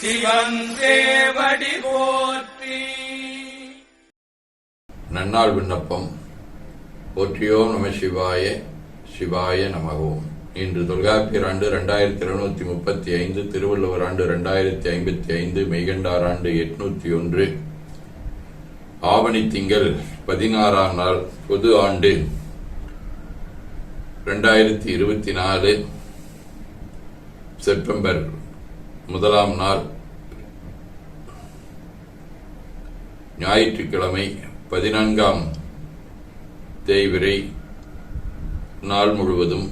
சிவன் போற்றி. நன்னாள் விண்ணப்பம். போற்றியோ நம சிவாய சிவாய நமகோம் இன்று தொல்காப்பியர் ஆண்டு ரெண்டாயிரத்தி இருநூத்தி முப்பத்தி ஐந்து திருவள்ளுவர் ஆண்டு ரெண்டாயிரத்தி ஐம்பத்தி ஐந்து மெய்கண்டார் ஆண்டு எட்நூத்தி ஒன்று. ஆவணி திங்கள் பதினாறாம் நாள் பொது ஆண்டு ரெண்டாயிரத்தி இருபத்தி நாலு செப்டம்பர் முதலாம் நாள். ஞாயிற்றுக்கிழமை பதினான்காம் தேய்விரை நாள் முழுவதும்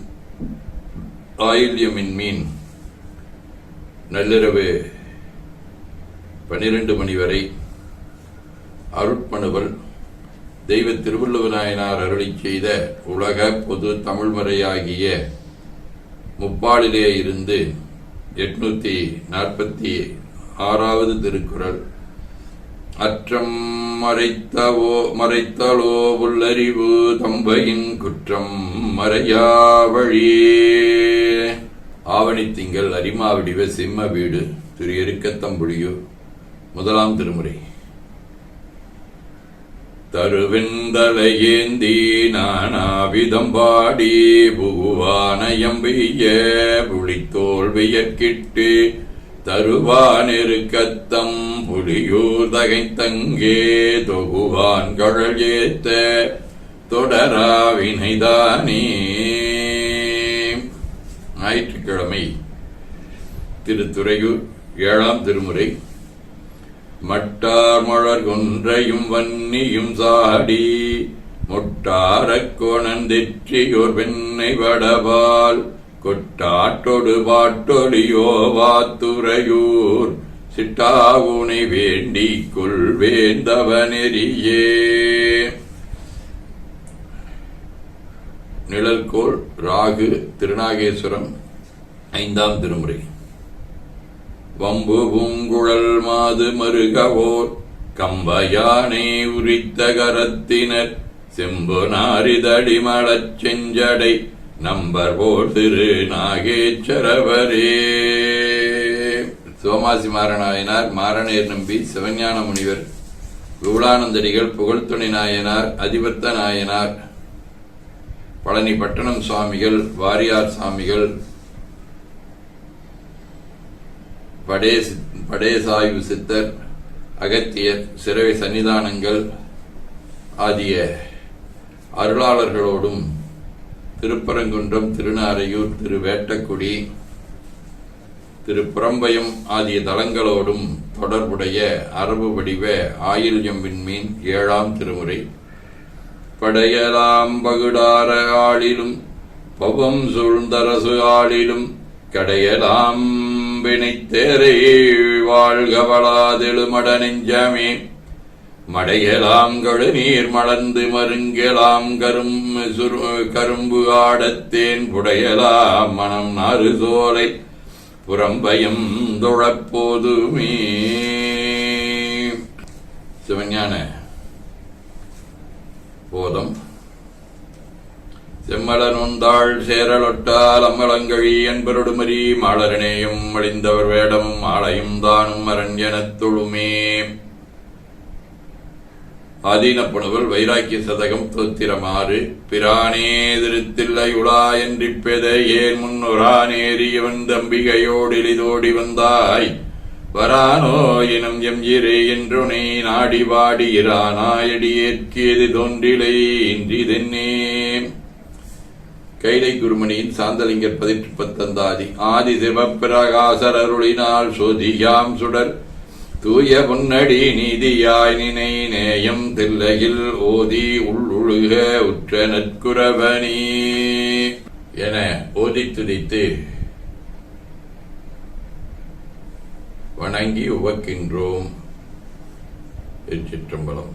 ஆயில்யமின் மீன் நள்ளிரவு பனிரெண்டு மணி வரை அருட்மனுவல் தெய்வ திருவள்ளுவநாயனார் அருளி செய்த உலக பொது தமிழ்மறையாகிய முப்பாளிலே இருந்து எட்நூத்தி நாற்பத்தி ஆறாவது திருக்குறள். அற்றம் மறைத்தவோ மறைத்தலோ உள்ளறிவு தம்பையின் குற்றம் மறையா வழியே ஆவணி திங்கள் அரிமாவடிவ சிம்ம வீடு திரு எருக்கத்தம்புடியூர் முதலாம் திருமுறை. தருவெந்தலையேந்தி நானாவிதம் பாடி புகுவானயம்பெய்ய புலித்தோல் வியற்கிட்டு தருவானிருக்கத்தம் புலியூர் தகைத்தங்கே தொகுவான் கழல் ஏத்த தொடராவினைதானே. ஞாயிற்றுக்கிழமை திருத்துறையூர் ஏழாம் திருமுறை. மட்டார் மலர் கொன்றையும் வன்னியும் சாடி முட்டாரக் கோணந்தெற்றியோர் பெண்ணை வடபால் கொட்டாட்டொடு பாட்டொலியோ வாத்துறையூர் சிட்டாவுனை வேண்டிக் கொள்வேந்தவனெறியே. நிழல்கோள் ராகு திருநாகேஸ்வரம் ஐந்தாம் திருமுறை. வம்பு பூங்குழல் மாது மருகவோர் கம்பயானை உரித்த கரத்தினர் செம்பு நாரிதடிமளச் செஞ்சடை நம்பர் போர் திரு நாகேச்சரவரே. சோமாசி மாறநாயனார் மாரணேர் நம்பி சிவஞான முனிவர் விபுலானந்தடிகள் புகழ்துணை நாயனார் அதிபத்த நாயனார் பழனி பட்டணம் சுவாமிகள் வாரியார் சாமிகள் படே படேசாயு சித்தர் அகத்தியர் சிறவை சன்னிதானங்கள் ஆகிய அருளாளர்களோடும் திருப்பரங்குன்றம் திருநாரையூர் திரு வேட்டக்குடி திரு புறம்பயம் ஆகிய தலங்களோடும் தொடர்புடைய அரபு வடிவ ஆயில்யம் விண்மீன் ஏழாம் திருமுறை. படையலாம் பகுடார ஆளிலும் பவம் சூழ்ந்தரசு ஆளிலும் கடையலாம் வினைத்தேரை வாழ்கவளாதெழுமட நெஞ்சமே மடையலாம் கழுநீர் மலர்ந்து மருங்கலாம் கரும் சுரு- கரும்பு ஆடத்தேன் புடையலாம் மனம் நாறு சோலை புறம்பயம் துழப்போதுமே சிவஞான போதம் செம்மலனுந்தாள் சேரலொட்டால் அம்மலங்கழி என்பருடுமரி மாளரனேயும் அழிந்தவர் வேடமும் ஆளையும் தானும் அரண் எனத் தொழுமே. ஆதீனப்புணவல் வைராக்கிய சதகம் தோத்திரமாறு பிரானே திருத்தில்லை உலா என்றிப்பெத ஏன் முன்னொரானேரியவன் தம்பிகையோடு இழிதோடி வந்தாய்? வரானோ இனம் எம் இரே என்றுனை நாடி வாடி இரானாயடியேற்கியது தோன்றிலை இன்றிதென்னே. கைலை குருமணியின் சாந்தலிங்கர் பதிற்று பத்தந்தாதி ஆதி சிவப்பிரகாசர் அருளினால் சுதியாம் சுடர். தூய பொன்னடி நீதியாய் நினை நேயம் தில்லையில் ஓதி உள்ளுழுக உற்ற நற்குரவனி என ஓதி துதித்து வணங்கி உவக்கின்றோம். திருச்சிற்றம்பலம்.